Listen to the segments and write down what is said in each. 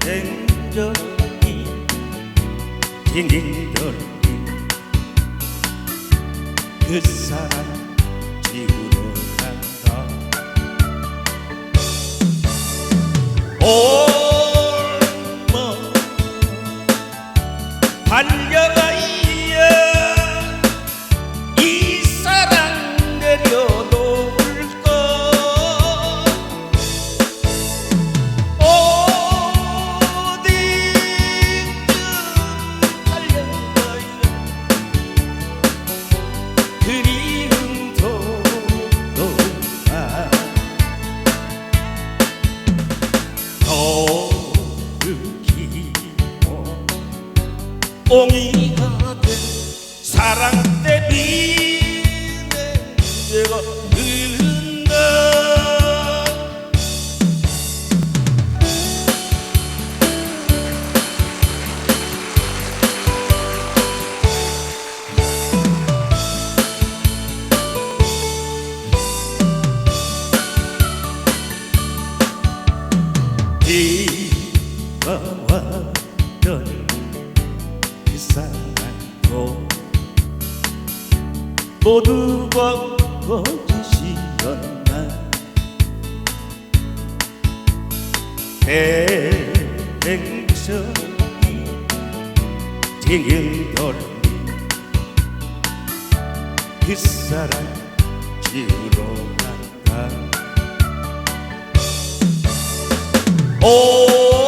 대행전이 딩딩돌이 그 사람 지구로 간다 올 옹이가 된 사랑 때문에 그 사랑도 모두가 거짓이었나? 대행선이 ting일돌리 그 사랑 지우러 간다 올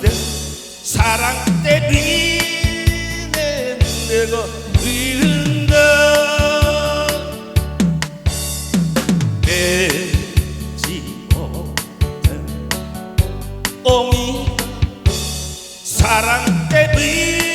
된 사랑 때문에 내가 흐른다. 되지 못한 옹이가 사랑 때문에